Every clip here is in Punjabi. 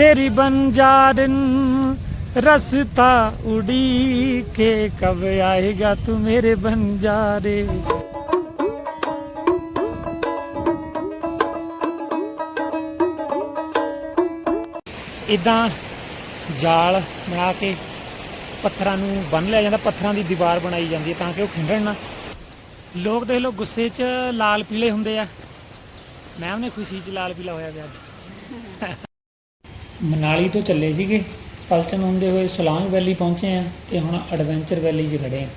तेरी बंजारन रास्ता उड़ी के कब आएगा तू मेरे बंजारे ਇਦਾਂ ਜਾਲ ਬਣਾ ਕੇ ਪੱਥਰਾਂ ਨੂੰ ਬੰਨ ਲਿਆ ਜਾਂਦਾ ਪੱਥਰਾਂ ਦੀ ਦੀਵਾਰ ਬਣਾਈ ਜਾਂਦੀ ਹੈ ਤਾਂ ਕਿ ਉਹ ਖਿੰਡਣ ਨਾ ਲੋਕ ਦੇਖ ਲਓ ਗੁੱਸੇ 'ਚ ਲਾਲ ਪੀਲੇ ਹੁੰਦੇ ਆ ਮੈਂ ਉਹਨੇ ਖੁਸ਼ੀ 'ਚ ਲਾਲ ਪੀਲਾ ਹੋਇਆ ਪਿਆ ਅੱਜ ਮਨਾਲੀ ਤੋਂ ਚੱਲੇ ਸੀਗੇ। ਪਲਟਨ ਹੁੰਦੇ ਹੋਏ ਸਲਾਂਗ ਵੈਲੀ ਪਹੁੰਚੇ ਆ ਤੇ ਹੁਣ ਐਡਵੈਂਚਰ ਵੈਲੀ 'ਚ ਖੜੇ ਆ।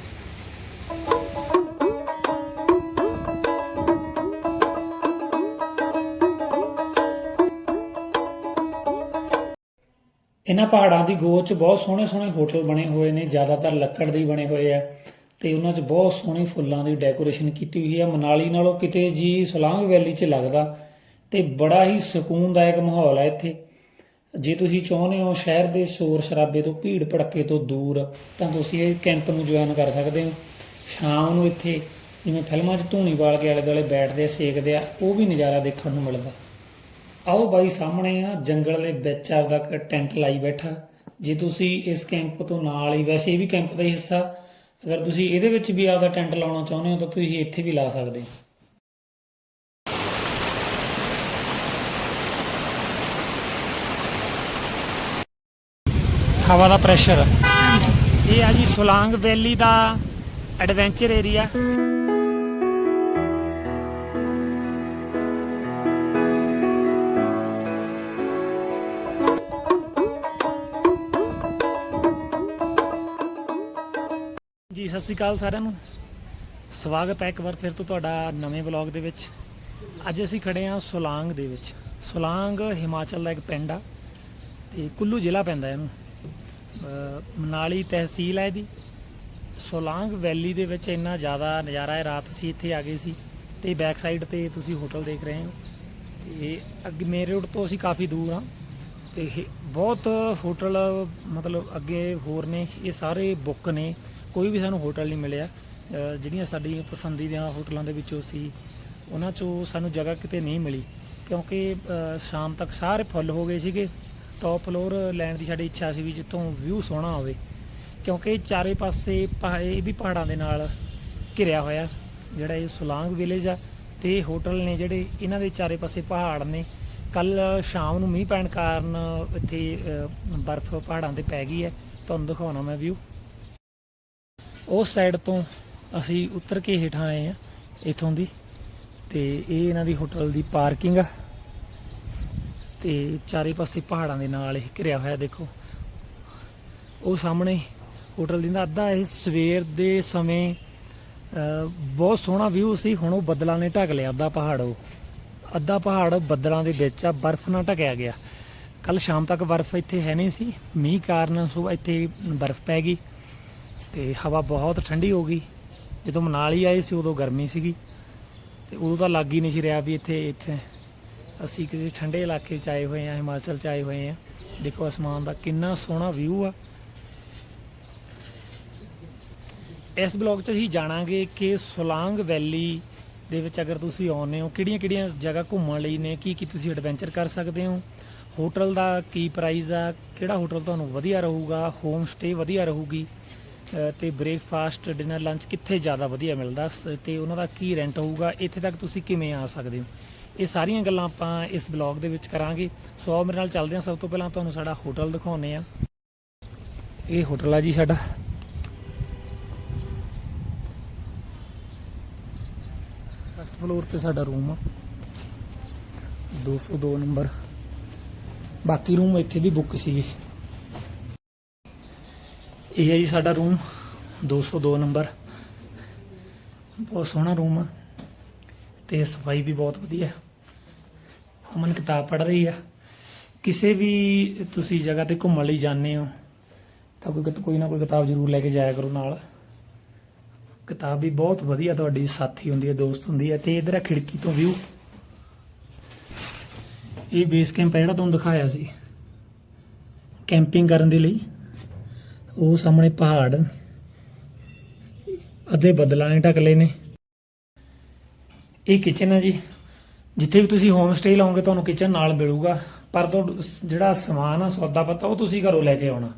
ਇਹਨਾਂ ਪਹਾੜਾਂ ਦੀ ਗੋਚ ਬਹੁਤ ਸੋਹਣੇ ਸੋਹਣੇ ਹੋਟਲ ਬਣੇ ਹੋਏ ਨੇ, ਜ਼ਿਆਦਾਤਰ ਲੱਕੜ ਦੇ ਬਣੇ ਹੋਏ ਆ ਤੇ ਉਹਨਾਂ 'ਚ ਬਹੁਤ ਸੋਹਣੀ ਫੁੱਲਾਂ ਦੀ ਡੈਕੋਰੇਸ਼ਨ ਕੀਤੀ ਹੋਈ ਹੈ ਮਨਾਲੀ ਨਾਲੋਂ ਕਿਤੇ ਜੀ ਸਲਾਂਗ ਵੈਲੀ 'ਚ ਲੱਗਦਾ ਤੇ ਬੜਾ ਹੀ ਸਕੂਨਦਾਇਕ ਮਾਹੌਲ ਹੈ ਇੱਥੇ। ਜੇ ਤੁਸੀਂ ਚਾਹੁੰਦੇ ਹੋ ਸ਼ਹਿਰ ਦੇ ਸ਼ੋਰ ਸ਼ਰਾਬੇ ਤੋਂ ਭੀੜ ਭੜੱਕੇ ਤੋਂ ਦੂਰ, ਤਾਂ ਤੁਸੀਂ ਇਹ ਕੈਂਪ ਨੂੰ ਜੁਆਇਨ ਕਰ ਸਕਦੇ ਹੋ। ਸ਼ਾਮ ਨੂੰ ਇੱਥੇ ਜਿਵੇਂ ਫਿਲਮਾਂ 'ਚ ਧੂਣੀ ਵਾਲ ਕੇ ਆਲੇ ਦੁਆਲੇ ਬੈਠਦੇ ਆ ਸੇਕਦੇ ਆ, ਉਹ ਵੀ ਨਜ਼ਾਰਾ ਦੇਖਣ ਨੂੰ ਮਿਲਦਾ। ਆਓ ਬਾਈ ਸਾਹਮਣੇ ਆ, ਜੰਗਲ ਦੇ ਵਿੱਚ ਆਪਦਾ ਟੈਂਟ ਲਾਈ ਬੈਠਾ। ਜੇ ਤੁਸੀਂ ਇਸ ਕੈਂਪ ਤੋਂ ਨਾਲ ਹੀ, ਵੈਸੇ ਇਹ ਵੀ ਕੈਂਪ ਦਾ ਹੀ ਹਿੱਸਾ, ਅਗਰ ਤੁਸੀਂ ਇਹਦੇ ਵਿੱਚ ਵੀ ਆਪਦਾ ਟੈਂਟ ਲਾਉਣਾ ਚਾਹੁੰਦੇ ਹੋ, ਤਾਂ ਤੁਸੀਂ ਇੱਥੇ ਵੀ ਲਾ ਸਕਦੇ ਹੋ। ਹਵਾ ਦਾ ਪ੍ਰੈਸ਼ਰ ਇਹ ਆ ਜੀ ਸੁਲਾਂਗ ਵੈਲੀ ਦਾ ਐਡਵੈਂਚਰ ਏਰੀਆ ਜੀ, ਸਤਿ ਸ਼੍ਰੀ ਅਕਾਲ ਸਾਰਿਆਂ ਨੂੰ। ਸਵਾਗਤ ਹੈ ਇੱਕ ਵਾਰ ਫਿਰ ਤੋਂ ਤੁਹਾਡਾ ਨਵੇਂ ਵਲੌਗ ਦੇ ਵਿੱਚ। ਅੱਜ ਅਸੀਂ ਖੜੇ ਹਾਂ ਸੁਲਾਂਗ ਦੇ ਵਿੱਚ। ਸੁਲਾਂਗ ਹਿਮਾਚਲ ਦਾ ਇੱਕ ਪਿੰਡ ਆ। ਤੇ ਕੁੱਲੂ ਜ਼ਿਲ੍ਹਾ ਪੈਂਦਾ ਇਹਨੂੰ। ਮਨਾਲੀ ਤਹਿਸੀਲ ਹੈ ਇਹਦੀ। ਸੋਲਾਂਗ ਵੈਲੀ ਦੇ ਵਿੱਚ ਇੰਨਾ ਜ਼ਿਆਦਾ ਨਜ਼ਾਰਾ ਹੈ। ਰਾਤ ਅਸੀਂ ਇੱਥੇ ਆ ਗਏ ਸੀ ਤੇ ਬੈਕ ਸਾਈਡ ਤੇ ਤੁਸੀਂ ਹੋਟਲ ਦੇਖ ਰਹੇ ਹੋ। ਇਹ ਅੱਗੇ ਮੇਰੇ ਰੋਡ ਤੋਂ ਅਸੀਂ ਕਾਫੀ ਦੂਰ ਆ ਤੇ ਇਹ ਬਹੁਤ ਹੋਟਲ ਮਤਲਬ ਅੱਗੇ ਹੋਰ ਨੇ, ਇਹ ਸਾਰੇ ਬੁੱਕ ਨੇ। ਕੋਈ ਵੀ ਸਾਨੂੰ ਹੋਟਲ ਨਹੀਂ ਮਿਲਿਆ। ਜਿਹੜੀਆਂ ਸਾਡੀਆਂ ਪਸੰਦੀਦਾ ਹੋਟਲਾਂ ਦੇ ਵਿੱਚੋਂ ਸੀ, ਉਹਨਾਂ ਚੋਂ ਸਾਨੂੰ ਜਗ੍ਹਾ ਕਿਤੇ ਨਹੀਂ ਮਿਲੀ। ਕਿਉਂਕਿ ਸ਼ਾਮ ਤੱਕ ਸਾਰੇ ਫੁੱਲ ਹੋ ਗਏ ਸੀਗੇ। ਟੌਪ ਫਲੋਰ ਲੈਣ ਦੀ ਸਾਡੀ ਇੱਛਾ ਸੀ ਵੀ ਜਿੱਥੋਂ ਵਿਊ ਸੋਹਣਾ ਹੋਵੇ, ਕਿਉਂਕਿ ਚਾਰੇ ਪਾਸੇ ਪਹਾ- ਇਹ ਵੀ ਪਹਾੜਾਂ ਦੇ ਨਾਲ ਘਿਰਿਆ ਹੋਇਆ, ਜਿਹੜਾ ਇਹ ਸੁਲਾਂਗ ਵਿਲੇਜ ਆ ਤੇ ਹੋਟਲ ਨੇ ਜਿਹੜੇ ਇਹਨਾਂ ਦੇ ਚਾਰੇ ਪਾਸੇ ਪਹਾੜ ਨੇ। ਕੱਲ ਸ਼ਾਮ ਨੂੰ ਮੀਂਹ ਪੈਣ ਕਾਰਨ ਇੱਥੇ ਬਰਫ਼ ਪਹਾੜਾਂ ਤੇ ਪੈ ਗਈ ਹੈ, ਤੁਹਾਨੂੰ ਦਿਖਾਉਣਾ ਮੈਂ ਵਿਊ ਉਸ ਸਾਈਡ ਤੋਂ ਅਸੀਂ ਉਤਰ ਕੇ ਹੇਠਾਂ ਆਏ ਆ ਇਥੋਂ ਦੀ, ਤੇ ਇਹ ਇਹਨਾਂ ਦੀ ਹੋਟਲ ਦੀ ਪਾਰਕਿੰਗ ਆ। ਤੇ ਚਾਰੇ ਪਾਸੇ ਪਹਾੜਾਂ ਦੇ ਨਾਲ ਇਹ ਘਿਰਿਆ ਹੋਇਆ ਦੇਖੋ। ਉਹ ਸਾਹਮਣੇ ਹੋਟਲ ਦੀ ਅੱਧਾ ਇਹ ਸਵੇਰ ਦੇ ਸਮੇਂ ਬਹੁਤ ਸੋਹਣਾ ਵਿਊ ਸੀ, ਹੁਣ ਉਹ ਬੱਦਲਾਂ ਨੇ ਢੱਕ ਲਿਆ, ਅੱਧਾ ਪਹਾੜ ਉਹ। ਅੱਧਾ ਪਹਾੜ ਬੱਦਲਾਂ ਦੇ ਵਿੱਚ ਆ, ਬਰਫ਼ ਨਾਲ ਢਕਿਆ ਗਿਆ। ਕੱਲ ਸ਼ਾਮ ਤੱਕ ਬਰਫ਼ ਇੱਥੇ ਹੈ ਨਹੀਂ ਸੀ, ਮੀਂਹ ਕਾਰਨ ਸੋ ਇੱਥੇ ਬਰਫ਼ ਪੈ ਗਈ ਤੇ ਹਵਾ ਬਹੁਤ ਠੰਡੀ ਹੋ ਗਈ। ਜਦੋਂ ਮਨਾਲੀ ਆਏ ਸੀ ਉਦੋਂ ਗਰਮੀ ਸੀਗੀ ਤੇ ਉਦੋਂ ਤਾਂ ਲੱਗ ਹੀ ਨਹੀਂ ਸੀ ਰਿਹਾ ਵੀ ਇੱਥੇ ਇੱਥੇ ਅਸੀਂ ਕਿਸੇ ਠੰਡੇ ਇਲਾਕੇ 'ਚ ਆਏ ਹੋਏ ਆ ਹਿਮਾਚਲ 'ਚ ਆਏ ਹੋਏ ਆ ਦੇਖੋ ਅਸਮਾਨ ਦਾ ਕਿੰਨਾ ਸੋਹਣਾ ਵਿਊ ਆ। ਇਸ ਬਲੌਗ 'ਚ ਅਸੀਂ ਜਾਣਾਂਗੇ ਕਿ ਸੁਲਾਂਗ ਵੈਲੀ ਦੇ ਵਿੱਚ ਅਗਰ ਤੁਸੀਂ ਆਉਂਦੇ ਹੋ ਕਿਹੜੀਆਂ-ਕਿਹੜੀਆਂ ਜਗ੍ਹਾ ਘੁੰਮਣ ਲਈ ਨੇ ਕੀ ਕੀ ਤੁਸੀਂ ਐਡਵੈਂਚਰ ਕਰ ਸਕਦੇ ਹੋ? ਹੋਟਲ ਦਾ ਕੀ ਪ੍ਰਾਈਸ ਆ? ਕਿਹੜਾ ਹੋਟਲ ਤੁਹਾਨੂੰ ਵਧੀਆ ਰਹੂਗਾ? ਹੋਮ ਸਟੇ ਵਧੀਆ ਰਹੂਗੀ? ਅ, ਤੇ ਬ੍ਰੇਕਫਾਸਟ ਡਿਨਰ ਲੰਚ ਕਿੱਥੇ ਜ਼ਿਆਦਾ ਵਧੀਆ ਮਿਲਦਾ? ਸ- ਤੇ ਉਹਨਾਂ ਦਾ ਕੀ ਰੈਂਟ ਹੋਊਗਾ? ਇੱਥੇ ਤੱਕ ਤੁਸੀਂ ਕਿਵੇਂ ਆ ਸਕਦੇ ਹੋ? ਇਹ ਸਾਰੀਆਂ ਗੱਲਾਂ ਆਪਾਂ ਇਸ ਬਲੌਗ ਦੇ ਵਿੱਚ ਕਰਾਂਗੇ। ਸੋ ਆਓ ਮੇਰੇ ਨਾਲ ਚੱਲਦੇ ਹਾਂ। ਸਭ ਤੋਂ ਪਹਿਲਾਂ ਤੁਹਾਨੂੰ ਸਾਡਾ ਹੋਟਲ ਦਿਖਾਉਂਦੇ ਆ ਇਹ ਹੋਟਲ ਆ ਜੀ ਸਾਡਾ। ਫਸਟ ਫਲੋਰ ਤੇ ਸਾਡਾ ਰੂਮ ਆ। 202 ਨੰਬਰ ਬਾਕੀ ਰੂਮ ਇੱਥੇ ਵੀ ਬੁੱਕ ਸੀਗੇ। ਇਹ ਹੈ ਜੀ ਸਾਡਾ ਰੂਮ 202 ਨੰਬਰ ਬਹੁਤ ਸੋਹਣਾ ਰੂਮ ਆ। ਤੇ ਸਫ਼ਾਈ ਵੀ ਬਹੁਤ ਵਧੀਆ। ਅਮਨ ਕਿਤਾਬ ਪੜ੍ਹ ਰਹੀ ਆ। ਕਿਸੇ ਵੀ ਤੁਸੀਂ ਜਗ੍ਹਾ ਤੇ ਘੁੰਮਣ ਲਈ ਜਾਂਦੇ ਹੋ, ਤਾਂ ਕੋਈ ਕੋਈ ਨਾ ਕੋਈ ਕਿਤਾਬ ਜ਼ਰੂਰ ਲੈ ਕੇ ਜਾਇਆ ਕਰੋ ਨਾਲ। ਕਿਤਾਬ ਵੀ ਬਹੁਤ ਵਧੀਆ ਤੁਹਾਡੀ ਸਾਥੀ ਹੁੰਦੀ ਹੈ, ਦੋਸਤ ਹੁੰਦੀ ਹੈ, ਤੇ ਇਧਰ ਆ ਖਿੜਕੀ ਤੋਂ ਵਿਊ ਇਹ ਬੇਸ ਕੈਂਪ ਹੈ ਜਿਹੜਾ ਤੁਹਾਨੂੰ ਦਿਖਾਇਆ ਸੀ। ਕੈਂਪਿੰਗ ਕਰਨ ਦੇ ਲਈ। ਉਹ ਸਾਹਮਣੇ ਪਹਾੜ ਅੱਧੇ ਬੱਦਲਾਂ ਨੇ ਢੱਕ ਲਏ ਨੇ। ਇਹ ਕਿਚਨ ਹੈ ਜੀ। ਜਿੱਥੇ ਵੀ ਤੁਸੀਂ ਹੋਮ ਸਟੇ ਲਾਓਗੇ, ਤੁਹਾਨੂੰ ਕਿਚਨ ਨਾਲ ਮਿਲੂਗਾ। ਪਰ ਤੋਂ ਜਿਹੜਾ ਸਮਾਨ ਆ, ਸੌਦਾ ਪਤਾ, ਉਹ ਤੁਸੀਂ ਘਰੋਂ ਲੈ ਕੇ ਆਉਣਾ।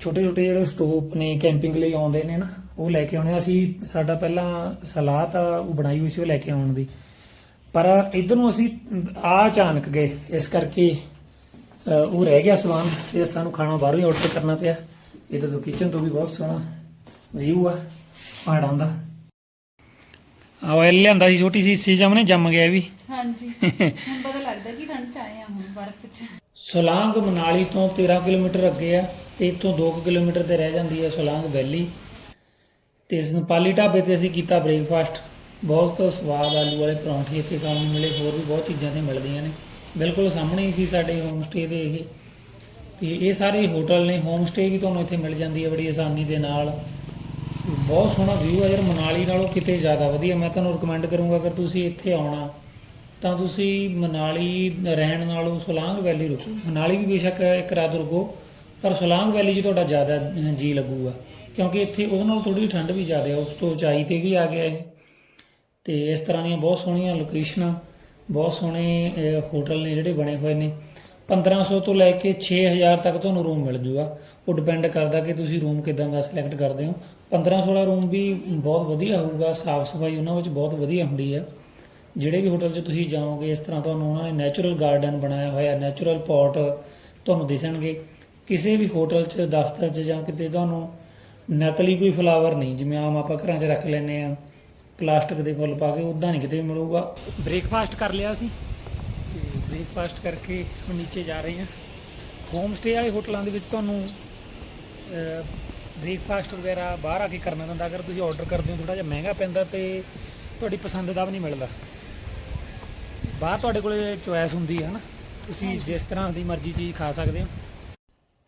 ਛੋਟੇ ਛੋਟੇ ਜਿਹੜੇ ਸਟੋਪ ਨੇ ਕੈਂਪਿੰਗ ਲਈ ਆਉਂਦੇ ਨੇ ਨਾ, ਉਹ ਲੈ ਕੇ ਆਉਣੇ। ਅਸੀਂ, ਸਾਡਾ ਪਹਿਲਾਂ ਸਲਾਹ ਤਾਂ ਉਹ ਬਣਾਈ ਹੋਈ ਸੀ ਉਹ ਲੈ ਕੇ ਆਉਣ ਦੀ। ਪਰ ਇਧਰ ਨੂੰ ਅਸੀਂ ਆ ਅਚਾਨਕ ਗਏ। ਇਸ ਕਰਕੇ ਉਹ ਰਹਿ ਗਿਆ ਸਮਾਨ। ਫਿਰ ਸਾਨੂੰ ਖਾਣਾ ਬਾਹਰੋਂ ਹੀ ਆਰਡਰ ਕਰਨਾ ਪਿਆ। ਇਧਰ ਤੋਂ ਕਿਚਨ ਤੋਂ ਵੀ ਬਹੁਤ ਸੋਹਣਾ ਵਿਊ ਆ, ਪਹਾੜਾਂ ਦਾ। ਆ ਉਹ ਲਿਆਂਦਾ ਸੀ ਛੋਟੀ ਸੀ ਸੀ ਜਮਨੇ ਜੰਮ ਗਿਆ ਵੀ। ਹਾਂਜੀ। ਹੁਣ ਪਤਾ ਲੱਗਦਾ ਕਿ ਠੰਡ ਚ ਆਏ ਆ ਹੁਣ ਬਰਫ਼ ਚ। ਸੁਲਾਂਗ ਮਨਾਲੀ ਤੋਂ 13 ਕਿਲੋਮੀਟਰ ਅੱਗੇ ਆ ਤੇ ਇੱਥੋਂ 2 ਕਿਲੋਮੀਟਰ ਤੇ ਰਹਿ ਜਾਂਦੀ ਹੈ ਸੁਲਾਂਗ ਵੈਲੀ। ਤੇ ਨੇਪਾਲੀ ਢਾਬੇ ਤੇ ਅਸੀਂ ਕੀਤਾ ਬ੍ਰੇਕਫਾਸਟ। ਬਹੁਤ ਸਵਾਦ ਆਲੂ ਵਾਲੇ ਪਰੌਂਠੇ ਇੱਥੇ ਖਾਣ ਨੂੰ ਮਿਲੇ ਹੋਰ ਵੀ ਬਹੁਤ ਚੀਜ਼ਾਂ ਤੇ ਮਿਲਦੀਆਂ ਨੇ। ਬਿਲਕੁਲ ਸਾਹਮਣੇ ਹੀ ਸੀ ਸਾਡੇ ਹੋਮ ਸਟੇ ਦੇ ਇਹ। ਤੇ ਇਹ ਸਾਰੇ ਹੋਟਲ ਨੇ ਹੋਮ ਸਟੇ ਵੀ ਤੁਹਾਨੂੰ ਇੱਥੇ ਮਿਲ ਜਾਂਦੀ ਹੈ ਬੜੀ ਆਸਾਨੀ ਦੇ ਨਾਲ। ਬਹੁਤ ਸੋਹਣਾ ਵਿਊ ਆ ਯਾਰ, ਮਨਾਲੀ ਨਾਲੋਂ ਕਿਤੇ ਜ਼ਿਆਦਾ ਵਧੀਆ। ਮੈਂ ਤੁਹਾਨੂੰ ਰეკਮੈਂਡ ਕਰੂੰਗਾ, ਅਗਰ ਤੁਸੀਂ ਇੱਥੇ ਆਉਣਾ, ਤਾਂ ਤੁਸੀਂ ਮਨਾਲੀ ਰਹਿਣ ਨਾਲੋਂ ਸੁਲਾਂਗ ਵੈਲੀ ਰੁਕੋ। ਮਨਾਲੀ ਵੀ ਬੇਸ਼ੱਕ ਇੱਕ ਰਾਤ ਰੁਕੋ, ਪਰ ਸੁਲਾਂਗ ਵੈਲੀ 'ਚ ਤੁਹਾਡਾ ਜ਼ਿਆਦਾ ਜੀ ਲੱਗੂਗਾ। ਕਿਉਂਕਿ ਇੱਥੇ ਉਹਦੇ ਨਾਲ ਥੋੜੀ ਠੰਡ ਵੀ ਜ਼ਿਆਦਾ ਹੈ ਉਸ ਤੋਂ ਉਚਾਈ ਤੇ ਵੀ ਆ ਗਿਆ ਇਹ। ਤੇ ਇਸ ਤਰ੍ਹਾਂ ਦੀਆਂ ਬਹੁਤ ਸੋਹਣੀਆਂ ਲੋਕੇਸ਼ਨਾਂ ਬਹੁਤ ਸੋਹਣੇ ਹੋਟਲ ਨੇ ਜਿਹੜੇ ਬਣੇ ਹੋਏ ਨੇ। 1500 ਤੋਂ ਲੈ ਕੇ 6000 ਤੱਕ ਤੁਹਾਨੂੰ ਰੂਮ ਮਿਲ ਜੂਗਾ। ਉਹ ਡਿਪੈਂਡ ਕਰਦਾ ਕਿ ਤੁਸੀਂ ਰੂਮ ਕਿਦਾਂ ਦਾ ਸਿਲੈਕਟ ਕਰਦੇ ਹੋ। 1500 ਵਾਲਾ ਰੂਮ ਵੀ ਬਹੁਤ ਵਧੀਆ ਹੋਊਗਾ ਸਾਫ਼ ਸਫ਼ਾਈ ਉਹਨਾਂ ਵਿੱਚ ਬਹੁਤ ਵਧੀਆ ਹੁੰਦੀ ਹੈ ਜਿਹੜੇ ਵੀ ਹੋਟਲ 'ਚ ਤੁਸੀਂ ਜਾਓਗੇ, ਇਸ ਤਰ੍ਹਾਂ ਤੁਹਾਨੂੰ ਉਹਨਾਂ ਨੇ ਨੈਚੁਰਲ ਗਾਰਡਨ ਬਣਾਇਆ ਹੋਇਆ ਨੈਚੁਰਲ ਪੌਟ ਤੁਹਾਨੂੰ ਦਿਸਣਗੇ। ਕਿਸੇ ਵੀ ਹੋਟਲ 'ਚ, ਦਫ਼ਤਰ 'ਚ ਜਾਂ ਕਿਤੇ ਤੁਹਾਨੂੰ ਨਕਲੀ ਕੋਈ ਫਲਾਵਰ ਨਹੀਂ, ਜਿਵੇਂ ਆਮ ਆਪਾਂ ਘਰਾਂ 'ਚ ਰੱਖ ਲੈਂਦੇ ਆ ਪਲਾਸਟਿਕ ਦੇ ਫੁੱਲ ਪਾ ਕੇ ਉਦਾਂ ਨਹੀਂ ਕਿਤੇ ਵੀ ਮਿਲੂਗਾ। ਬ੍ਰੇਕਫਾਸਟ ਕਰ ਲਿਆ ਸੀ। ਤੇ ਬ੍ਰੇਕਫਾਸਟ ਕਰਕੇ ਹੁਣ ਨੀਚੇ ਜਾ ਰਹੇ ਹਾਂ। ਹੋਮ ਸਟੇ ਵਾਲੇ ਹੋਟਲਾਂ ਦੇ ਵਿੱਚ ਤੁਹਾਨੂੰ ਬ੍ਰੇਕਫਾਸਟ ਵਗੈਰਾ ਬਾਹਰ ਆ ਕੇ ਕਰਨਾ ਪੈਂਦਾ। ਅਗਰ ਤੁਸੀਂ ਆਰਡਰ ਕਰਦੇ ਹੋ ਥੋੜਾ ਜਿਹਾ ਮਹਿੰਗਾ ਪੈਂਦਾ ਤੇ ਤੁਹਾਡੀ ਪਸੰਦ ਦਾ ਵੀ ਨਹੀਂ ਮਿਲਦਾ। ਬਾਹਰ ਤੁਹਾਡੇ ਕੋਲੇ ਚੁਆਇਸ ਹੁੰਦੀ ਹੈ ਨਾ ਤੁਸੀਂ ਜਿਸ ਤਰ੍ਹਾਂ ਦੀ ਮਰਜ਼ੀ ਚੀਜ਼ ਖਾ ਸਕਦੇ ਹੋ।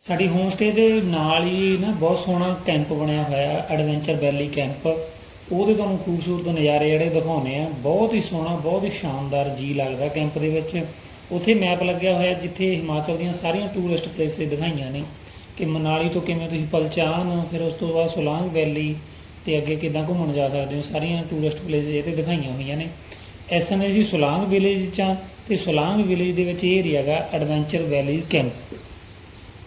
ਸਾਡੀ ਹੋਮ ਸਟੇ ਦੇ ਨਾਲ ਹੀ ਨਾ ਬਹੁਤ ਸੋਹਣਾ ਕੈਂਪ ਬਣਿਆ ਹੋਇਆ ਐਡਵੈਂਚਰ ਵੈਲੀ ਕੈਂਪ। ਉਹਦੇ ਤੁਹਾਨੂੰ ਖੂਬਸੂਰਤ ਨਜ਼ਾਰੇ ਜਿਹੜੇ ਦਿਖਾਉਣੇ ਆ। ਬਹੁਤ ਹੀ ਸੋਹਣਾ, ਬਹੁਤ ਹੀ ਸ਼ਾਨਦਾਰ ਜੀ ਲੱਗਦਾ ਕੈਂਪ ਦੇ ਵਿੱਚ। ਉੱਥੇ ਮੈਪ ਲੱਗਿਆ ਹੋਇਆ ਜਿੱਥੇ ਹਿਮਾਚਲ ਦੀਆਂ ਸਾਰੀਆਂ ਟੂਰਿਸਟ ਪਲੇਸਿਸ ਦਿਖਾਈਆਂ ਨੇ ਕਿ ਮਨਾਲੀ ਤੋਂ ਕਿਵੇਂ ਤੁਸੀਂ ਪਲਚਾਨ, ਫਿਰ ਉਸ ਤੋਂ ਬਾਅਦ ਸੋਲਾਂਗ ਵੈਲੀ ਤੇ ਅੱਗੇ ਕਿੱਦਾਂ ਘੁੰਮਣ ਜਾ ਸਕਦੇ ਹੋ। ਸਾਰੀਆਂ ਟੂਰਿਸਟ ਪਲੇਸਿਸ ਇਹ ਤੇ ਦਿਖਾਈਆਂ ਹੋਈਆਂ ਨੇ। ਇਸ ਸਮੇਂ ਜੀ ਸੋਲਾਂਗ ਵਿਲੇਜ ਚ ਆ ਤੇ ਸੋਲਾਂਗ ਵਿਲੇਜ ਦੇ ਵਿੱਚ ਇਹ ਏਰੀਆ ਹੈਗਾ ਐਡਵੈਂਚਰ ਵੈਲੀ ਕੈਂਪ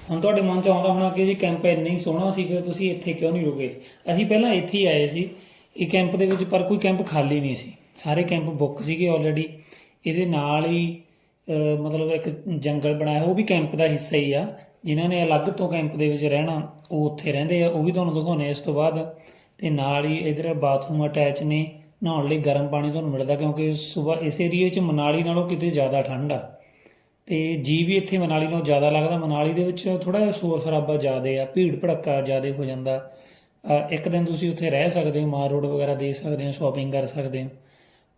ਹੁਣ ਤੁਹਾਡੇ ਮਨ ਚ ਆਉਂਦਾ ਹੋਣਾ ਕਿ ਜੀ ਕੈਂਪ ਇੰਨਾ ਹੀ ਸੋਹਣਾ ਸੀ, ਫਿਰ ਤੁਸੀਂ ਇੱਥੇ ਕਿਉਂ ਨਹੀਂ ਰੁਕੇ? ਅਸੀਂ ਪਹਿਲਾਂ ਇੱਥੇ ਹੀ ਆਏ ਸੀ। ਇਹ ਕੈਂਪ ਦੇ ਵਿੱਚ ਪਰ ਕੋਈ ਕੈਂਪ ਖਾਲੀ ਨਹੀਂ ਸੀ। ਸਾਰੇ ਕੈਂਪ ਬੁੱਕ ਸੀਗੇ ਆਲਰੇਡੀ ਇਹਦੇ ਨਾਲ ਹੀ ਮਤਲਬ ਇੱਕ ਜੰਗਲ ਬਣਾਇਆ ਉਹ ਵੀ ਕੈਂਪ ਦਾ ਹਿੱਸਾ ਹੀ ਆ। ਜਿਨ੍ਹਾਂ ਨੇ ਅਲੱਗ ਤੋਂ ਕੈਂਪ ਦੇ ਵਿੱਚ ਰਹਿਣਾ, ਉਹ ਉੱਥੇ ਰਹਿੰਦੇ ਆ, ਉਹ ਵੀ ਤੁਹਾਨੂੰ ਦਿਖਾਉਣੇ ਇਸ ਤੋਂ ਬਾਅਦ। ਤੇ ਨਾਲ ਹੀ ਇਧਰ ਬਾਥਰੂਮ ਅਟੈਚ ਨੇ, ਨਹਾਉਣ ਲਈ ਗਰਮ ਪਾਣੀ ਤੁਹਾਨੂੰ ਮਿਲਦਾ, ਕਿਉਂਕਿ ਸਵੇਰ, ਇਸ ਏਰੀਏ 'ਚ ਮਨਾਲੀ ਨਾਲੋਂ ਕਿਤੇ ਜ਼ਿਆਦਾ ਠੰਡ ਆ। ਤੇ ਜੀ ਵੀ ਇੱਥੇ ਮਨਾਲੀ ਨਾਲੋਂ ਜ਼ਿਆਦਾ ਲੱਗਦਾ। ਮਨਾਲੀ ਦੇ ਵਿੱਚ ਥੋੜਾ ਜਿਹਾ ਸ਼ੋਰ ਸ਼ਰਾਬਾ ਜ਼ਿਆਦਾ ਆ ਭੀੜ ਭੜੱਕਾ ਜ਼ਿਆਦਾ ਹੋ ਜਾਂਦਾ। ਇੱਕ ਦਿਨ ਤੁਸੀਂ ਉੱਥੇ ਰਹਿ ਸਕਦੇ ਹੋ ਮਾਰ ਰੋਡ ਵਗੈਰਾ ਦੇਖ ਸਕਦੇ ਹੋ ਸ਼ਾਪਿੰਗ ਕਰ ਸਕਦੇ ਹੋ।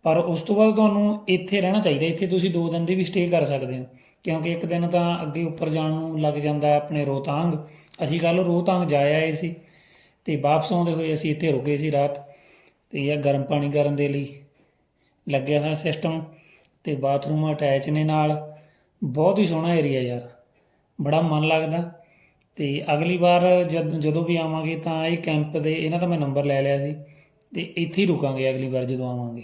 ਪਰ ਉਸ ਤੋਂ ਬਾਅਦ ਤੁਹਾਨੂੰ ਇੱਥੇ ਰਹਿਣਾ ਚਾਹੀਦਾ, ਇੱਥੇ ਤੁਸੀਂ ਦੋ ਦਿਨ ਦੀ ਵੀ ਸਟੇ ਕਰ ਸਕਦੇ ਹੋ। ਕਿਉਂਕਿ ਇੱਕ ਦਿਨ ਤਾਂ ਅੱਗੇ ਉੱਪਰ ਜਾਣ ਨੂੰ ਲੱਗ ਜਾਂਦਾ ਆਪਣੇ ਰੋਹਤਾਂਗ। ਅਸੀਂ ਕੱਲ ਰੋਹਤਾਂਗ ਜਾ ਆਏ ਸੀ ਤੇ ਵਾਪਸ ਆਉਂਦੇ ਹੋਏ ਅਸੀਂ ਇੱਥੇ ਰੁਕੇ ਸੀ ਰਾਤ। ਤੇ ਇਹ ਗਰਮ ਪਾਣੀ ਕਰਨ ਦੇ ਲਈ ਲੱਗਿਆ ਹੋਇਆ ਸਿਸਟਮ ਤੇ ਬਾਥਰੂਮ ਅਟੈਚ ਨੇ ਨਾਲ। ਬਹੁਤ ਹੀ ਸੋਹਣਾ ਏਰੀਆ ਯਾਰ। ਬੜਾ ਮਨ ਲੱਗਦਾ। ਤੇ ਅਗਲੀ ਵਾਰ ਜਦ ਜਦੋਂ ਵੀ ਆਵਾਂਗੇ ਤਾਂ ਇਹ ਕੈਂਪ ਦੇ ਇਹਨਾਂ ਦਾ ਮੈਂ ਨੰਬਰ ਲੈ ਲਿਆ ਸੀ ਤੇ ਇੱਥੇ ਹੀ ਰੁਕਾਂਗੇ ਅਗਲੀ ਵਾਰ ਜਦੋਂ ਆਵਾਂਗੇ।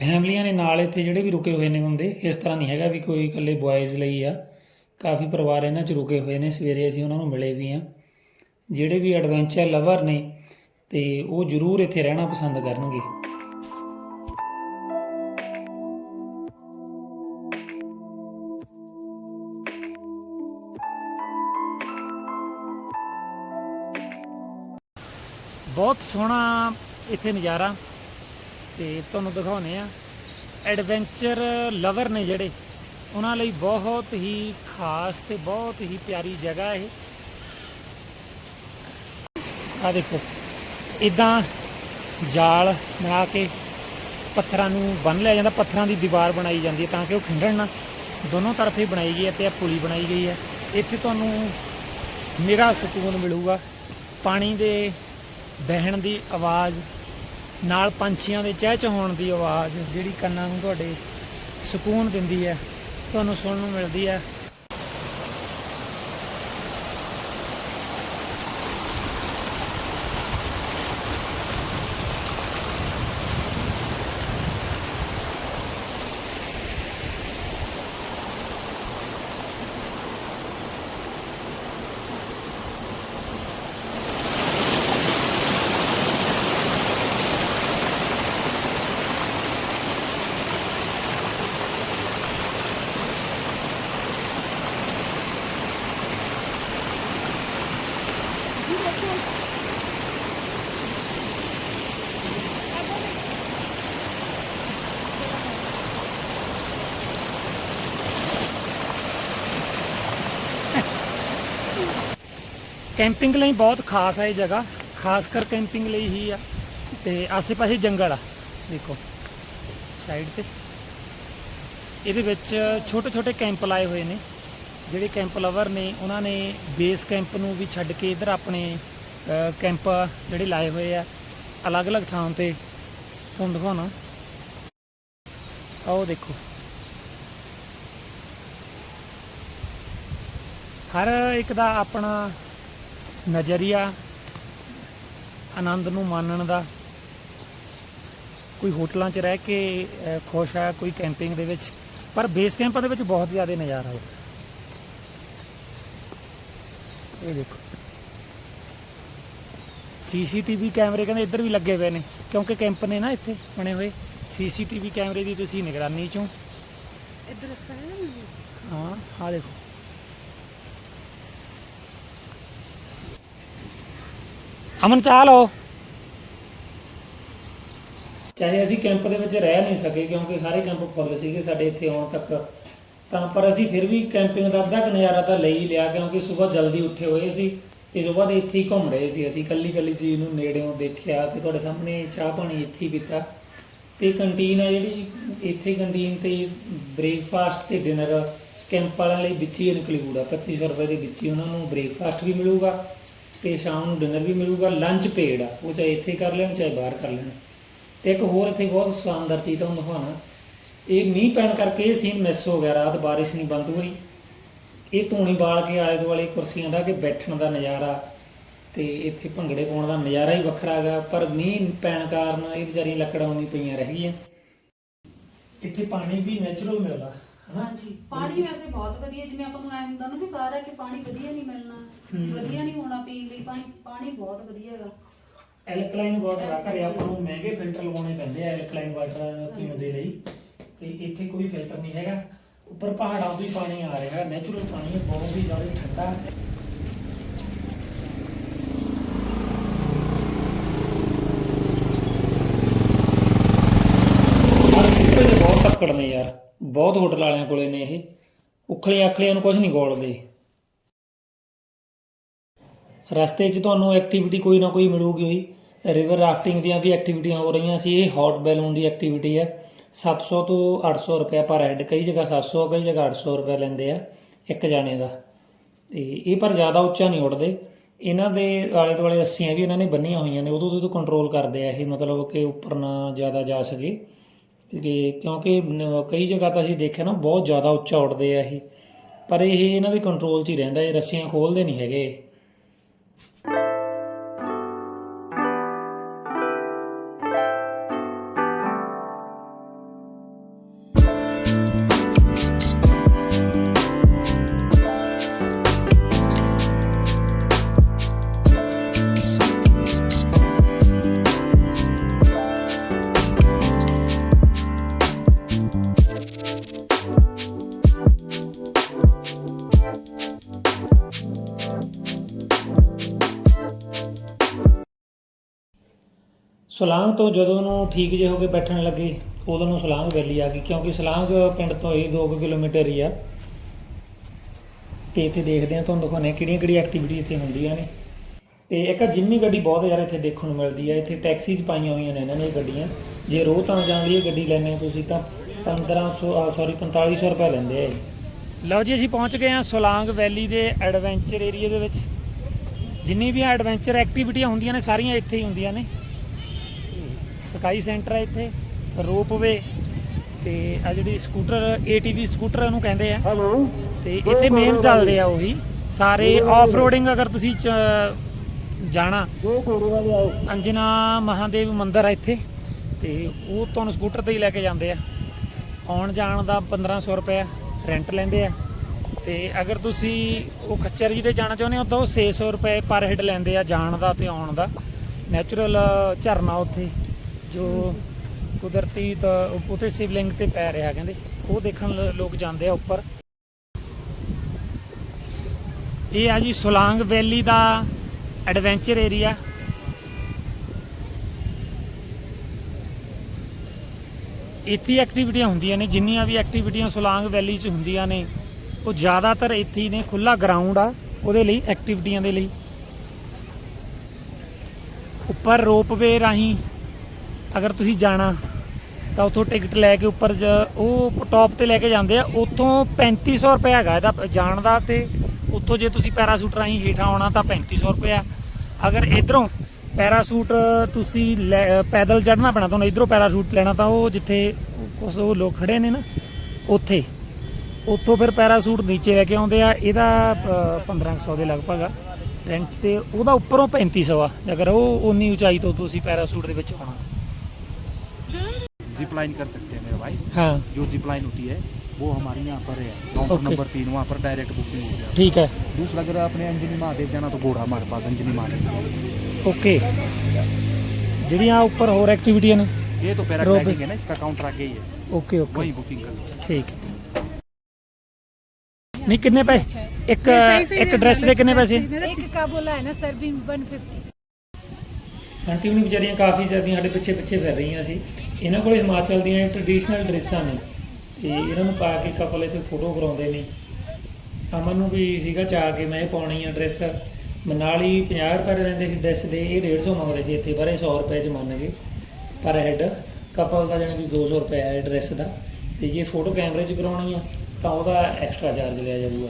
ਫੈਮਲੀਆਂ ਨੇ ਨਾਲ ਇੱਥੇ ਜਿਹੜੇ ਵੀ ਰੁਕੇ ਹੋਏ ਨੇ ਬੰਦੇ, ਇਸ ਤਰ੍ਹਾਂ ਨਹੀਂ ਹੈਗਾ ਵੀ ਕੋਈ ਇਕੱਲੇ ਬॉयਜ਼ ਲਈ ਆ। ਕਾਫੀ ਪਰਿਵਾਰ ਇਹਨਾਂ 'ਚ ਰੁਕੇ ਹੋਏ ਨੇ, ਸਵੇਰੇ ਅਸੀਂ ਉਹਨਾਂ ਨੂੰ ਮਿਲੇ ਵੀ ਆ ਜਿਹੜੇ ਵੀ ਐਡਵੈਂਚਰ ਲਵਰ ਨੇ ਤੇ ਉਹ ਜ਼ਰੂਰ ਇੱਥੇ ਰਹਿਣਾ ਪਸੰਦ ਕਰਨਗੇ। ਬਹੁਤ ਸੋਹਣਾ ਇੱਥੇ ਨਜ਼ਾਰਾ। ਤੇ ਤੁਹਾਨੂੰ ਦਿਖਾਉਨੇ ਆ ਐਡਵੈਂਚਰ ਲਵਰ ਨੇ ਜਿਹੜੇ, ਉਹਨਾਂ ਲਈ ਬਹੁਤ ਹੀ ਖਾਸ ਤੇ ਬਹੁਤ ਹੀ ਪਿਆਰੀ ਜਗ੍ਹਾ ਇਹ। ਆ ਦੇਖੋ, ਇਦਾਂ ਜਾਲ ਬਣਾ ਕੇ ਪੱਥਰਾਂ ਨੂੰ ਬੰਨ ਲਿਆ ਜਾਂਦਾ, ਪੱਥਰਾਂ ਦੀ ਦੀਵਾਰ ਬਣਾਈ ਜਾਂਦੀ ਹੈ ਤਾਂ ਕਿ ਉਹ ਖਿੰਡਣ ਨਾ। ਦੋਨੋਂ ਤਰਫੇ ਬਣਾਈ ਗਈ ਹੈ ਤੇ ਇਹ ਪੁਲੀ ਬਣਾਈ ਗਈ ਹੈ। ਇੱਥੇ ਤੁਹਾਨੂੰ ਨਿਰਾ ਸਕੂਨ ਮਿਲੂਗਾ। ਪਾਣੀ ਦੇ ਬਹਿਣ ਦੀ ਆਵਾਜ਼, ਨਾਲ ਪੰਛੀਆਂ ਦੇ ਚਹਿਚਹਾਉਣ ਦੀ ਆਵਾਜ਼, ਜਿਹੜੀ ਕੰਨਾਂ ਨੂੰ ਤੁਹਾਡੇ ਸਕੂਨ ਦਿੰਦੀ ਹੈ, ਤੁਹਾਨੂੰ ਸੁਣਨ ਨੂੰ ਮਿਲਦੀ ਹੈ। ਕੈਂਪਿੰਗ ਲਈ ਬਹੁਤ ਖਾਸ ਹੈ ਇਹ ਜਗ੍ਹਾ, ਖਾਸ ਕਰ ਕੈਂਪਿੰਗ ਲਈ ਹੀ ਆ। ਤੇ ਆਸੇ-ਪਾਸੇ ਜੰਗਲ ਆ, ਦੇਖੋ ਸਾਈਡ ਤੇ। ਇਹਦੇ ਵਿੱਚ ਛੋਟੇ-ਛੋਟੇ ਕੈਂਪ ਲਾਏ ਹੋਏ ਨੇ। ਜਿਹੜੇ ਕੈਂਪ ਲਵਰ ਨੇ, ਉਹਨਾਂ ਨੇ ਬੇਸ ਕੈਂਪ ਨੂੰ ਵੀ ਛੱਡ ਕੇ ਇਧਰ ਆਪਣੇ ਕੈਂਪ ਜਿਹੜੇ ਲਾਏ ਹੋਏ ਆ, ਅਲੱਗ-ਅਲੱਗ ਥਾਂ ਤੇ ਤੁਹਾਨੂੰ ਦਿਖਾਉਣਾ। ਆਓ ਦੇਖੋ। ਹਰ ਇੱਕ ਦਾ ਆਪਣਾ ਨਜ਼ਰੀਆ, ਆਨੰਦ ਨੂੰ ਮਾਣਨ ਦਾ। ਕੋਈ ਹੋਟਲਾਂ 'ਚ ਰਹਿ ਕੇ ਖੁਸ਼ ਆ, ਕੋਈ ਕੈਂਪਿੰਗ ਦੇ ਵਿੱਚ, ਪਰ ਬੇਸ ਕੈਂਪਾਂ ਦੇ ਵਿੱਚ ਬਹੁਤ ਜ਼ਿਆਦਾ ਨਜ਼ਾਰਾ ਹੈ ਇਹ ਦੇਖੋ। ਸੀਸੀਟੀਵੀ ਕੈਮਰੇ ਕਹਿੰਦੇ ਇੱਧਰ ਵੀ ਲੱਗੇ ਹੋਏ ਨੇ ਕਿਉਂਕਿ ਕੈਂਪ ਨੇ ਨਾ ਇੱਥੇ ਬਣੇ ਹੋਏ। ਸੀਸੀਟੀਵੀ ਕੈਮਰੇ ਦੀ ਤੁਸੀਂ ਨਿਗਰਾਨੀ ਚੋਂ। ਇੱਧਰ ਰਸਤਾ ਹੈ ਨਾ ਹਾਂ ਆ ਦੇਖੋ। ਅਮਨ ਚਾਹ ਲਓ। ਚਾਹੇ ਅਸੀਂ ਕੈਂਪ ਦੇ ਵਿੱਚ ਰਹਿ ਨਹੀਂ ਸਕੇ ਕਿਉਂਕਿ ਸਾਰੇ ਕੈਂਪ ਫੁੱਲ ਸੀਗੇ ਸਾਡੇ ਇੱਥੇ ਆਉਣ ਤੱਕ ਤਾਂ ਪਰ ਅਸੀਂ ਫਿਰ ਵੀ ਕੈਂਪਿੰਗ ਦਾ ਅੱਧਾ ਕੁ ਨਜ਼ਾਰਾ ਤਾਂ ਲੈ ਹੀ ਲਿਆ ਕਿਉਂਕਿ ਸਵੇਰ ਜਲਦੀ ਉੱਠੇ ਹੋਏ ਸੀ ਤੇ ਤੋਂ ਬਾਅਦ ਇੱਥੇ ਹੀ ਘੁੰਮ ਰਹੇ ਸੀ ਅਸੀਂ ਕੱਲੀ ਕੱਲੀ ਚੀਜ਼ ਨੂੰ ਨੇੜਿਓਂ ਦੇਖਿਆ ਤੇ ਤੁਹਾਡੇ ਸਾਹਮਣੇ ਚਾਹ ਪਾਣੀ ਇੱਥੇ ਹੀ ਪੀਤਾ। ਤੇ ਕੰਟੀਨ ਆ ਜਿਹੜੀ, ਇੱਥੇ ਕੰਟੀਨ ਤੇ ਬ੍ਰੇਕਫਾਸਟ ਤੇ ਡਿਨਰ ਕੈਂਪ ਵਾਲਿਆਂ ਲਈ ਵਿੱਚ ਹੀ ਇਨਕਲੂਡ ਆ 2500 ਰੁਪਏ ਦੇ ਵਿੱਚ ਹੀ ਉਹਨਾਂ ਨੂੰ ਬ੍ਰੇਕਫਾਸਟ ਵੀ ਮਿਲੂਗਾ ਤੇ ਸ਼ਾਮ ਨੂੰ ਡਿਨਰ ਵੀ ਮਿਲੂਗਾ ਲੰਚ ਪੇਡ ਆ, ਉਹ ਚਾਹੇ ਇੱਥੇ ਕਰ ਲੈਣ, ਚਾਹੇ ਬਾਹਰ ਕਰ ਲੈਣ। ਤੇ ਇੱਕ ਹੋਰ ਇੱਥੇ ਬਹੁਤ ਸ਼ਾਨਦਾਰ ਚੀਜ਼ ਤੁਹਾਨੂੰ ਦਿਖਾਉਣਾ ਇਹ ਮੀਂਹ ਪੈਣ ਕਰਕੇ ਇਹ ਸੀਨ ਮਿਸ ਹੋ ਗਿਆ ਰਾਤ ਬਾਰਿਸ਼ ਨਹੀਂ ਬੰਦ ਹੋਈ। ਇਹ ਧੂਣੀ ਬਾਲ ਕੇ ਆਲੇ ਦੁਆਲੇ ਕੁਰਸੀਆਂ ਢਾ ਕੇ ਬੈਠਣ ਦਾ ਨਜ਼ਾਰਾ ਤੇ ਇੱਥੇ ਭੰਗੜੇ ਪਾਉਣ ਦਾ ਨਜ਼ਾਰਾ ਹੀ ਵੱਖਰਾ ਹੈਗਾ ਪਰ ਮੀਂਹ ਪੈਣ ਕਾਰਨ ਇਹ ਵਿਚਾਰੀਆਂ ਲੱਕੜਾਂ ਉਨੀ ਪਈਆਂ ਰਹਿ ਗਈਆਂ। ਇੱਥੇ ਪਾਣੀ ਵੀ ਨੈਚੁਰਲ ਮਿਲਦਾ ਹਨਾ? ਹਾਂਜੀ ਪਾਣੀ ਵੈਸੇ ਬਹੁਤ ਵਧੀਆ ਜਿਵੇਂ ਆਪਾਂ ਨੂੰ ਐ ਹੁੰਦਾ ਨਾ ਵੀ ਬਾਹਰ ਆ ਕੇ ਪਾਣੀ ਵਧੀਆ ਨਹੀਂ ਮਿਲਣਾ ਵਧੀਆ ਨਹੀਂ ਹੋਣਾ ਪੀਣ ਲਈ ਪਾਣੀ ਪਾਣੀ ਬਹੁਤ ਵਧੀਆ ਹੈਗਾ। ਐਲਕਲਾਈਨ ਵਾਟਰ ਆ ਘਰੇ ਆਪਾਂ ਨੂੰ ਮਹਿੰਗੇ ਫਿਲਟਰ ਲਗਾਉਣੇ ਪੈਂਦੇ ਆ ਐਲਕਲਾਈਨ ਵਾਟਰ ਪੀਣ ਦੇ ਲਈ। ਤੇ ਇੱਥੇ ਕੋਈ ਫਿਲਟਰ ਨਹੀਂ ਹੈਗਾ। ਉੱਪਰ ਪਹਾੜਾਂ ਤੋਂ ਹੀ ਪਾਣੀ ਆ ਰਿਹਾ। ਨੈਚੁਰਲ ਪਾਣੀ ਹੈ, ਬਹੁਤ ਹੀ ਜ਼ਿਆਦਾ ਠੰਡਾ। ਬਹੁਤ ਤੱਕੜ ਨੇ ਯਾਰ। ਬਹੁਤ ਹੋਟਲ ਵਾਲਿਆਂ ਕੋਲੇ ਨੇ ਇਹ। ਉਖਲੀਆਂ ਅਖਲੀਆਂ ਨੂੰ ਕੁਝ ਨਹੀਂ ਗੋਲਦੇ। ਰਸਤੇ 'ਚ ਤੁਹਾਨੂੰ ਐਕਟੀਵਿਟੀ ਕੋਈ ਨਾ ਕੋਈ ਮਿਲੂਗੀ। ਹੋਈ ਰਿਵਰ ਰਾਫਟਿੰਗ ਦੀਆਂ ਵੀ ਐਕਟੀਵਿਟੀਆਂ ਹੋ ਰਹੀਆਂ ਸੀ। ਇਹ ਹੌਟ ਬੈਲੂਨ ਦੀ ਐਕਟੀਵਿਟੀ ਹੈ। 700 ਤੋਂ 800 ਰੁਪਏ ਪਰ ਹੈਡ ਕਈ ਜਗ੍ਹਾ 700 ਕਈ ਜਗ੍ਹਾ 800 ਰੁਪਏ ਲੈਂਦੇ ਆ, ਇੱਕ ਜਾਣੇ ਦਾ। ਤੇ ਇਹ ਪਰ ਜ਼ਿਆਦਾ ਉੱਚਾ ਨਹੀਂ ਉੱਡਦੇ। ਇਹਨਾਂ ਦੇ ਆਲੇ ਦੁਆਲੇ ਰੱਸੀਆਂ ਵੀ ਇਹਨਾਂ ਨੇ ਬੰਨੀਆਂ ਹੋਈਆਂ ਨੇ, ਉਦੋਂ ਤੋਂ ਕੰਟਰੋਲ ਕਰਦੇ ਆ ਇਹ, ਮਤਲਬ ਕਿ ਉੱਪਰ ਨਾ ਜ਼ਿਆਦਾ ਜਾ ਸਕੇ। ਤੇ ਕਿਉਂਕਿ ਕਈ ਜਗ੍ਹਾ ਤਾਂ ਅਸੀਂ ਦੇਖਿਆ ਨਾ, ਬਹੁਤ ਜ਼ਿਆਦਾ ਉੱਚਾ ਉੱਡਦੇ ਆ ਇਹ। ਪਰ ਇਹ ਇਹਨਾਂ ਦੇ ਕੰਟਰੋਲ 'ਚ ਹੀ ਰਹਿੰਦਾ, ਇਹ ਰੱਸੀਆਂ ਖੋਲਦੇ ਨਹੀਂ ਹੈਗੇ। ਸਲਾਂਗ ਤੋਂ ਜਦੋਂ ਨੂੰ ਠੀਕ ਜੇ ਹੋ ਕੇ ਬੈਠਣ ਲੱਗੇ, ਉਦੋਂ ਨੂੰ ਸਲਾਂਗ ਵੈਲੀ ਆ ਗਈ, ਕਿਉਂਕਿ ਸਲਾਂਗ ਪਿੰਡ ਤੋਂ ਇਹ 2 ਕਿਲੋਮੀਟਰ ਹੀ ਆ। ਤੇ ਇੱਥੇ ਦੇਖਦੇ ਆ ਤੁਹਾਨੂੰ ਦਿਖਾਉਂਦੇ ਕਿਹੜੀਆਂ ਕਿਹੜੀਆਂ ਐਕਟੀਵਿਟੀ ਇੱਥੇ ਹੁੰਦੀਆਂ ਨੇ। ਤੇ ਇੱਕ ਜਿੰਮੀ ਗੱਡੀ ਬਹੁਤ ਜ਼ਿਆਦਾ ਇੱਥੇ ਦੇਖਣ ਨੂੰ ਮਿਲਦੀ ਹੈ ਇੱਥੇ ਟੈਕਸੀਜ਼ ਪਾਈਆਂ ਹੋਈਆਂ ਨੇ ਇਹਨਾਂ ਨੇ ਗੱਡੀਆਂ। ਜੇ ਰੋਹਤਾਂ ਜਾਂਦੀ ਹੈ ਗੱਡੀ ਲੈਣੇ ਤੁਸੀਂ ਤਾਂ 1500 ਸੌਰੀ 4500 ਰੁਪਏ ਲੈਂਦੇ ਆ ਲਓ ਜੀ, ਅਸੀਂ ਪਹੁੰਚ ਗਏ ਹਾਂ ਸੋਲਾਂਗ ਵੈਲੀ ਦੇ ਐਡਵੈਂਚਰ ਏਰੀਆ ਦੇ ਵਿੱਚ। ਜਿੰਨੀ ਵੀ ਐਡਵੈਂਚਰ ਐਕਟੀਵਿਟੀਆਂ ਹੁੰਦੀਆਂ ਨੇ, ਸਾਰੀਆਂ ਇੱਥੇ ਹੀ ਹੁੰਦੀਆਂ ਨੇ। ਸਕਾਈ ਸੈਂਟਰ ਹੈ ਇੱਥੇ ਰੋਪਵੇ ਤੇ ਆ ਜਿਹੜੀ ਸਕੂਟਰ ATV ਸਕੂਟਰ ਇਹਨੂੰ ਕਹਿੰਦੇ ਆ। ਤੇ ਇੱਥੇ ਮੇਨ ਚੱਲਦੇ ਆ ਉਹੀ। ਸਾਰੇ ਆਫ ਰੋਡਿੰਗ ਅਗਰ ਤੁਸੀਂ ਜਾਣਾ। ਅੰਜਨਾ ਮਹਾਦੇਵ ਮੰਦਿਰ ਆ ਇੱਥੇ ਤੇ ਉਹ ਤੁਹਾਨੂੰ ਸਕੂਟਰ ਤੇ ਹੀ ਲੈ ਕੇ ਜਾਂਦੇ ਆ। ਆਉਣ ਜਾਣ ਦਾ 1500 ਰੁਪਏ ਰੈਂਟ ਲੈਂਦੇ ਆ। ਤੇ ਅਗਰ ਤੁਸੀਂ ਉਹ ਖੱਚਰ ਜੀ ਤੇ ਜਾਣਾ ਚਾਹੁੰਦੇ ਹੋ ਤਾਂ ਉਹ 600 ਰੁਪਏ ਪਰ ਹੈਡ ਲੈਂਦੇ ਆ ਜਾਣ ਦਾ ਤੇ ਆਉਣ ਦਾ। ਨੈਚੁਰਲ ਝਰਨਾ ਉੱਥੇ। ਜੋ ਕੁਦਰਤੀ ਤਾਂ ਉਤੇ ਸਿਵਲਿੰਗ ਤੇ ਪੈ ਰਿਹਾ ਕਹਿੰਦੇ, ਉਹ ਦੇਖਣ ਲ- ਲੋਕ ਜਾਂਦੇ ਆ ਉੱਪਰ। ਇਹ ਆ ਜੀ ਸੁਲਾਂਗ ਵੈਲੀ ਦਾ ਐਡਵੈਂਚਰ ਏਰੀਆ। ਇੱਥੇ ਐਕਟੀਵਿਟੀਆਂ ਹੁੰਦੀਆਂ ਨੇ, ਜਿੰਨੀਆਂ ਵੀ ਐਕਟੀਵਿਟੀਆਂ ਸੁਲਾਂਗ ਵੈਲੀ 'ਚ ਹੁੰਦੀਆਂ ਨੇ, ਉਹ ਜ਼ਿਆਦਾਤਰ ਇੱਥੇ ਹੀ ਨੇ ਖੁੱਲਾ ਗਰਾਊਂਡ ਆ, ਉਹਦੇ ਲਈ ਐਕਟੀਵਿਟੀਆਂ ਦੇ ਲਈ। ਉੱਪਰ ਰੋਪਵੇ ਰਾਹੀਂ ਅਗਰ ਤੁਸੀਂ ਜਾਣਾ ਤਾਂ ਉੱਥੋਂ ਟਿਕਟ ਲੈ ਕੇ ਉੱਪਰ ਜ- ਉਹ ਟੌਪ ਤੇ ਲੈ ਕੇ ਜਾਂਦੇ ਆ ਉੱਥੋਂ 3500 ਰੁਪਏ ਹੈਗਾ ਇਹਦਾ ਜਾਣ ਦਾ ਤੇ ਉੱਥੋਂ ਜੇ ਤੁਸੀਂ ਪੈਰਾਸ਼ੂਟ ਰਾਹੀਂ ਹੇਠਾਂ ਆਉਣਾ ਤਾਂ 3500 ਰੁਪਏ ਆ। ਅਗਰ ਇਧਰੋਂ ਪੈਰਾਸ਼ੂਟ ਤੁਸੀਂ ਲੈ- ਪੈਦਲ ਚੜ੍ਹਨਾ ਪੈਣਾ ਤੁਹਾਨੂੰ ਇਧਰੋਂ ਪੈਰਾਸ਼ੂਟ ਲੈਣਾ ਤਾਂ ਉਹ ਜਿੱਥੇ ਕੁਝ ਉਹ ਲੋਕ ਖੜੇ ਨੇ ਨਾ ਉੱਥੇ। ਉੱਥੋਂ ਫਿਰ ਪੈਰਾਸ਼ੂਟ ਨੀਚੇ ਲੈ ਕੇ ਆਉਂਦੇ ਆ ਇਹਦਾ ਅ, 1500 ਦੇ ਲਗਭਗ ਆ। ਰੈਂਟ ਤੇ ਉਹਦਾ ਉੱਪਰੋਂ 3500 ਆ ਜੇਕਰ ਉਹ ਉਨੀ ਉਚਾਈ ਤੋਂ ਤੁਸੀਂ ਪੈਰਾਸ਼ੂਟ ਦੇ ਵਿੱਚ ਆਉਣਾ। जिप लाइन कर सकते हैं मेरे भाई। हाँ। जो जिप लाइन होती है वो हमारे यहाँ पर है। काउंटर नंबर तीन वहाँ पर डायरेक्ट बुकिंग हो जाए ठीक है। दूसरा अगर आपने अंजनी महादेव जाना तो घोड़ा हमारे पास अंजनी महादेव ओके जी हाँ ऊपर और एक्टिविटी ने ये तो पैराग्लाइडिंग है ना इसका काउंटर आगे ही है। ओके ओके वही बुकिंग कर ठीक है। नहीं कितने पैसे? अच्छा। एक एक ड्रेस के कितने पैसे? एक का बोला है ना सर भी 150 ਆਂਟੀ ਹੁਣੀ ਵਿਚਾਰੀਆਂ ਕਾਫੀ ਜ਼ਿਆਦੀਆਂ ਸਾਡੇ ਪਿੱਛੇ ਪਿੱਛੇ ਫਿਰ ਰਹੀਆਂ ਸੀ। ਇਹਨਾਂ ਕੋਲ ਹਿਮਾਚਲ ਦੀਆਂ ਟ੍ਰੈਡੀਸ਼ਨਲ ਡਰੈਸਾਂ ਨੇ। ਤੇ ਇਹਨਾਂ ਨੂੰ ਪਾ ਕੇ ਕਪਲ ਇੱਥੇ ਫੋਟੋ ਕਰਾਉਂਦੇ ਨੇ। ਅਮਨ ਨੂੰ ਵੀ ਸੀਗਾ ਚਾਹ ਕੇ ਮੈਂ ਇਹ ਪਾਉਣੀ ਆ ਡਰੈਸ ਮਨਾਲੀ 50 ਰੁਪਏ ਦੇ ਲੈਂਦੇ ਸੀ ਡਰੈਸ ਦੇ, ਇਹ 150 ਮੰਗਦੇ ਸੀ ਇੱਥੇ, ਪਰ ਇਹ 100 ਰੁਪਏ ਚ ਮੰਨ ਗਏ। ਪਰ ਹੈਡ ਕਪਲ ਦਾ ਜਾਣੀ ਕਿ 200 ਰੁਪਏ ਹੈ ਡਰੈਸ ਦਾ। ਤੇ ਜੇ ਫੋਟੋ ਕੈਮਰੇ 'ਚ ਕਰਾਉਣੀ ਆ, ਤਾਂ ਉਹਦਾ ਐਕਸਟਰਾ ਚਾਰਜ ਲਿਆ ਜਾਊਗਾ।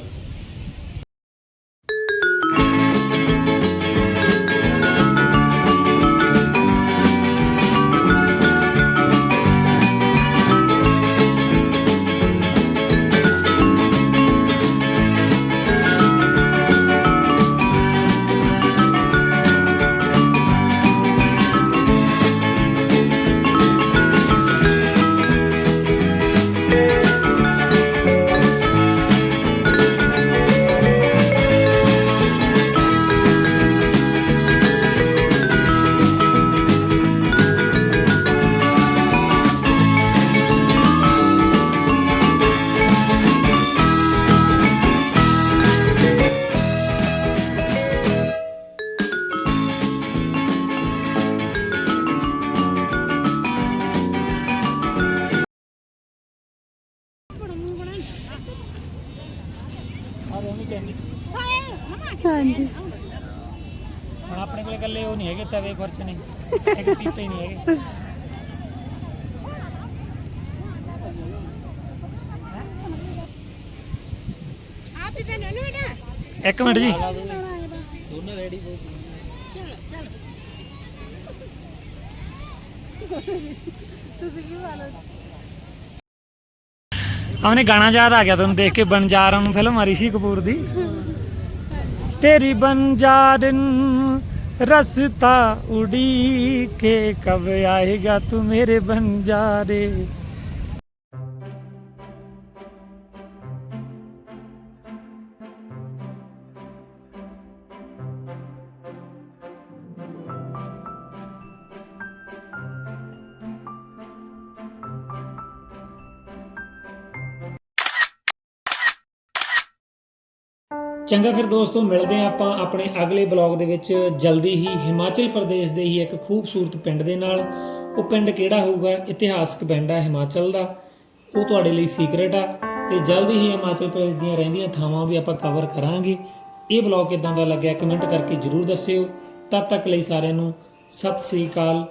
ਇੱਕ ਮਿੰਟ ਜੀ। ਦੋਨਾਂ ਗਾਣਾ ਯਾਦ ਆ ਗਿਆ ਤੁਹਾਨੂੰ ਦੇਖ ਕੇ ਬੰਜਾਰਨ ਨੂੰ ਫਿਲਮ ਅਰਿਸ਼ੀ ਕਪੂਰ ਦੀ। ਤੇਰੀ ਬੰਜਾਰਨ ਰਸਤਾ ਉਡੀ ਕੇ ਕਬ ਆਏਗਾ ਤੂੰ ਮੇਰੇ ਬਣ ਜਾ ਰੇ ਚੰਗਾ ਫਿਰ ਦੋਸਤੋ, ਮਿਲਦੇ ਹਾਂ ਆਪਾਂ ਆਪਣੇ ਅਗਲੇ ਬਲੌਗ ਦੇ ਵਿੱਚ। ਜਲਦੀ ਹੀ ਹਿਮਾਚਲ ਪ੍ਰਦੇਸ਼ ਦੇ ਹੀ ਇੱਕ ਖੂਬਸੂਰਤ ਪਿੰਡ ਦੇ ਨਾਲ। ਉਹ ਪਿੰਡ ਕਿਹੜਾ ਹੋਊਗਾ? ਇਤਿਹਾਸਕ ਪਿੰਡ ਆ ਹਿਮਾਚਲ ਦਾ। ਉਹ ਤੁਹਾਡੇ ਲਈ ਸੀਕ੍ਰੇਟ ਆ ਤੇ ਜਲਦੀ ਹੀ ਹਿਮਾਚਲ ਪ੍ਰਦੇਸ਼ ਦੀਆਂ ਰਹਿੰਦੀਆਂ ਥਾਵਾਂ ਵੀ ਆਪਾਂ ਕਵਰ ਕਰਾਂਗੇ। ਇਹ ਬਲੌਗ ਕਿਦਾਂ ਦਾ ਲੱਗਿਆ? ਕਮੈਂਟ ਕਰਕੇ ਜਰੂਰ ਦੱਸਿਓ। ਤਦ ਤੱਕ ਲਈ ਸਾਰਿਆਂ ਨੂੰ ਸਤਿ ਸ੍ਰੀ ਅਕਾਲ।